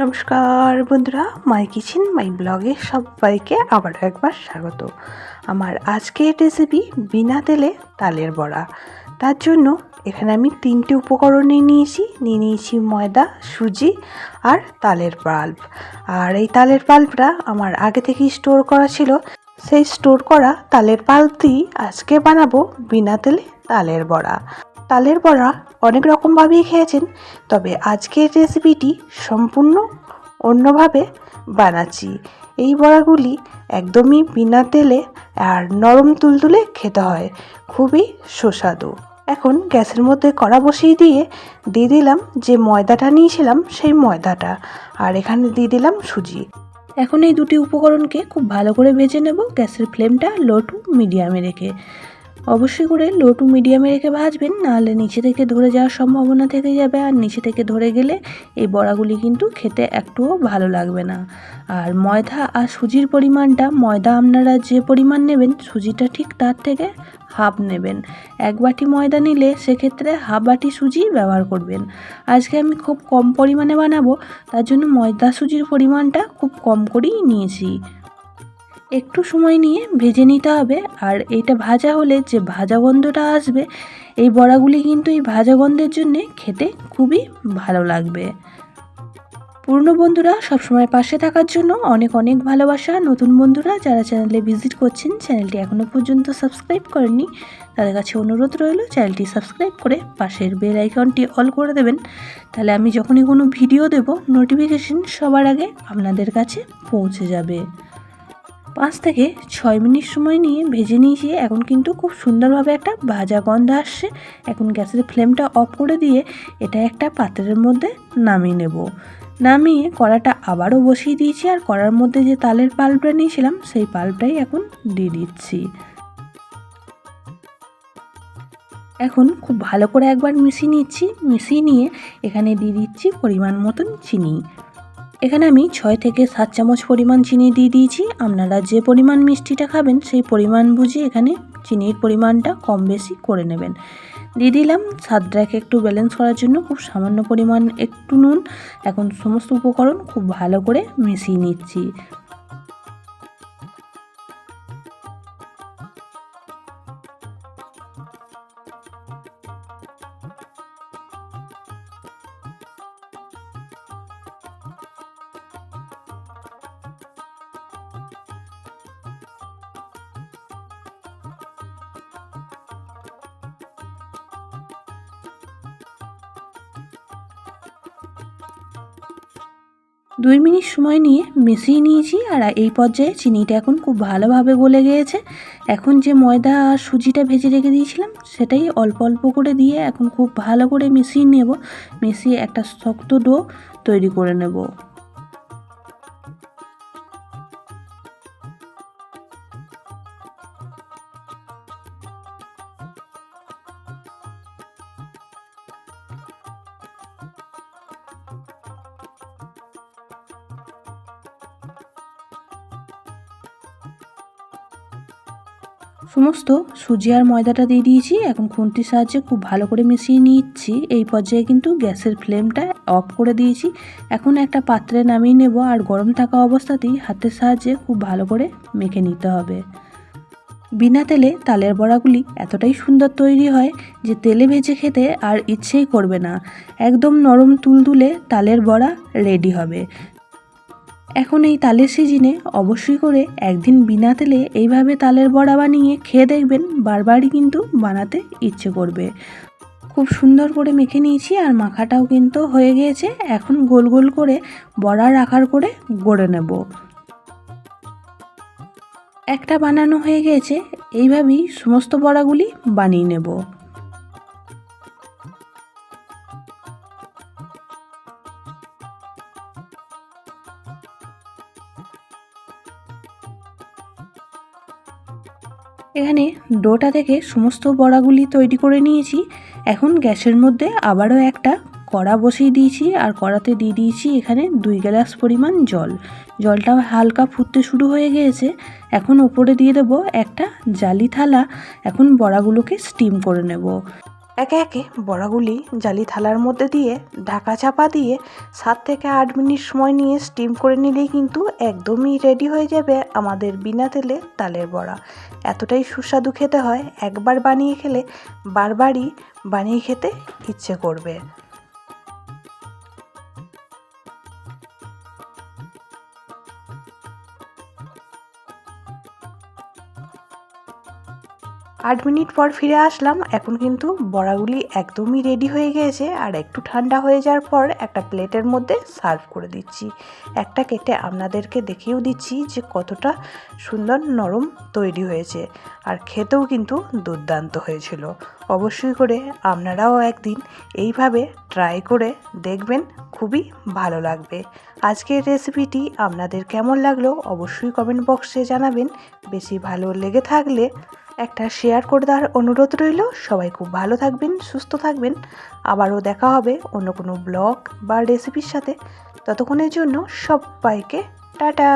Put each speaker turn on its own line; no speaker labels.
নমস্কার বন্ধুরা, মাই কিচেন, মাই ব্লগে সবাইকে আবার একবার স্বাগত। আমার আজকের রেসিপি বিনা তেলে তালের বড়া। তার জন্য এখানে আমি তিনটে উপকরণ নিয়ে নিয়েছি। নিয়ে নিয়েছি ময়দা, সুজি আর তালের পাল্প আর এই তালের পাল্পটা আমার আগে থেকেই স্টোর করা ছিল। সেই স্টোর করা তালের পাল্প আজকে বানাবো বিনা তেলে তালের বড়া। তালের বড়া অনেক রকমভাবেই খেয়েছেন, তবে আজকের রেসিপিটি সম্পূর্ণ অন্যভাবে বানাচ্ছি। এই বড়াগুলি একদমই বিনা তেলে আর নরম তুলতুলে খেতে হয়, খুবই সুস্বাদু। এখন গ্যাসের মধ্যে কড়া বসিয়ে দিয়ে দিয়ে দিলাম যে ময়দাটা নিয়েছিলাম, সেই ময়দাটা। আর এখানে দিয়ে দিলাম সুজি। এখন এই দুটি উপকরণকে খুব ভালো করে ভেজে নেব, গ্যাসের ফ্লেমটা লো টু মিডিয়ামে রেখে। অবশ্যই করে লো টু মিডিয়ামে রেখে ভাজবেন, নাহলে নিচে থেকে ধরে যাওয়ার সম্ভাবনা থেকে যাবে। আর নিচে থেকে ধরে গেলে এই বড়াগুলি কিন্তু খেতে একটুও ভালো লাগবে না। আর ময়দা আর সুজির পরিমাণটা, ময়দা আপনারা যে পরিমাণ নেবেন, সুজিটা ঠিক তার থেকে হাফ নেবেন। এক বাটি ময়দা নিলে সেক্ষেত্রে হাফ বাটি সুজি ব্যবহার করবেন। আজকে আমি খুব কম পরিমাণে বানাবো, তার জন্য ময়দা সুজির পরিমাণটা খুব কম করেই নিয়েছি। একটু সময় নিয়ে ভেজে নিতে হবে। আর এইটা ভাজা হলে যে ভাজা গন্ধটা আসবে, এই বড়াগুলি কিন্তু এই ভাজা গন্ধের জন্যে খেতে খুবই ভালো লাগবে। পুরনো বন্ধুরা সবসময় পাশে থাকার জন্য অনেক অনেক ভালোবাসা। নতুন বন্ধুরা যারা চ্যানেলে ভিজিট করছেন, চ্যানেলটি এখনও পর্যন্ত সাবস্ক্রাইব করেননি, তাদের কাছে অনুরোধ রইল চ্যানেলটি সাবস্ক্রাইব করে পাশের বেল আইকনটি অল করে দেবেন। তাহলে আমি যখনই কোনো ভিডিও দেব, নোটিফিকেশন সবার আগে আপনাদের কাছে পৌঁছে যাবে। পাঁচ থেকে ছয় মিনিট সময় নিয়ে ভেজে নিয়েছি। এখন কিন্তু খুব সুন্দরভাবে একটা ভাজা গন্ধ আসছে। এখন গ্যাসের ফ্লেমটা অফ করে দিয়ে এটা একটা পাত্রের মধ্যে নামিয়ে নেব। নামিয়ে কড়াটা আবারও বসিয়ে দিয়েছি আর কড়ার মধ্যে যে তালের পাল্পটা নিয়েছিলাম, সেই পাল্পটাই এখন দিয়ে দিচ্ছি। এখন খুব ভালো করে একবার মিশিয়ে নিচ্ছি। মিশিয়ে নিয়ে এখানে দিয়ে দিচ্ছি পরিমাণ মতন চিনি। এখানে আমি ছয় থেকে সাত চামচ পরিমাণ চিনি দিয়ে দিয়েছি। আপনারা যে পরিমাণ মিষ্টিটা খাবেন, সেই পরিমাণ বুঝে এখানে চিনির পরিমাণটা কম বেশি করে নেবেন। দিয়ে দিলাম স্বাদটাকে একটু ব্যালেন্স করার জন্য, খুব সামান্য পরিমাণ একটু নুন। এখন সমস্ত উপকরণ খুব ভালো করে মিশিয়ে নিচ্ছি। দুই মিনিট সময় নিয়ে মিশিয়ে নিয়েছি আর এই পর্যায়ে চিনিটা এখন খুব ভালোভাবে গলে গিয়েছে। এখন যে ময়দা আর সুজিটা ভেজে রেখে দিয়েছিলাম, সেটাই অল্প অল্প করে দিয়ে এখন খুব ভালো করে মিশিয়ে নেব। মিশিয়ে একটা শক্ত ডো তৈরি করে নেব। সমস্ত সুজি আর ময়দাটা দিয়ে দিয়েছি। এখন খুন্তির সাহায্যে খুব ভালো করে মিশিয়ে নিচ্ছি। এই পর্যায়ে কিন্তু গ্যাসের ফ্লেমটা অফ করে দিয়েছি। এখন একটা পাত্রে নামিয়ে নেব আর গরম থাকা অবস্থাতেই হাতের সাহায্যে খুব ভালো করে মেখে নিতে হবে। বিনা তেলে তালের বড়াগুলি এতটাই সুন্দর তৈরি হয় যে তেলে ভেজে খেতে আর ইচ্ছেই করবে না। একদম নরম তুলতুলে তালের বড়া রেডি হবে। এখন এই তালের সিজনে অবশ্যই করে একদিন বিনা তেলে এইভাবে তালের বড়া বানিয়ে খেয়ে দেখবেন, বারবারই কিন্তু বানাতে ইচ্ছে করবে। খুব সুন্দর করে মেখে নিয়েছি আর মাখাটাও কিন্তু হয়ে গিয়েছে। এখন গোল গোল করে বড়ার আকার করে গড়ে নেব। একটা বানানো হয়ে গিয়েছে, এইভাবেই সমস্ত বড়াগুলি বানিয়ে নেব। এখানে ডোটা থেকে সমস্ত বড়াগুলি তৈরি করে নিয়েছি। এখন গ্যাসের মধ্যে আবারও একটা কড়া বসিয়ে দিয়েছি আর কড়াতে দিয়ে দিয়েছি এখানে দুই গ্লাস পরিমাণ জল। জলটা হালকা ফুটতে শুরু হয়ে গিয়েছে। এখন ওপরে দিয়ে দেবো একটা জালি থালা। এখন বড়াগুলোকে স্টিম করে নেব। একে একে বড়াগুলি জালি থালার মধ্যে দিয়ে ঢাকা চাপা দিয়ে সাত থেকে আট মিনিট সময় নিয়ে স্টিম করে নিলেই কিন্তু একদমই রেডি হয়ে যাবে আমাদের বিনা তেলে তালের বড়া। এতটাই সুস্বাদু খেতে হয়, একবার বানিয়ে খেলে বারবারই বানিয়ে খেতে ইচ্ছে করবে। আট মিনিট পর ফিরে আসলাম। এখন কিন্তু বড়াগুলি একদমই রেডি হয়ে গিয়েছে। আর একটু ঠান্ডা হয়ে যাওয়ার পর একটা প্লেটের মধ্যে সার্ভ করে দিচ্ছি। একটা কেটে আপনাদেরকে দেখিয়েও দিচ্ছি যে কতটা সুন্দর নরম তৈরি হয়েছে। আর খেতেও কিন্তু দুর্দান্ত হয়েছিল। অবশ্যই করে আপনারাও একদিন এইভাবে ট্রাই করে দেখবেন, খুবই ভালো লাগবে। আজকের রেসিপিটি আপনাদের কেমন লাগল অবশ্যই কমেন্ট বক্সে জানাবেন। বেশি ভালো লেগে থাকলে একটা শেয়ার করে দেওয়ার অনুরোধ রইল। সবাই খুব ভালো থাকবেন, সুস্থ থাকবেন। আবারও দেখা হবে অন্য কোনো ব্লগ বা রেসিপির সাথে। ততক্ষণের জন্য সবাইকে টাটা!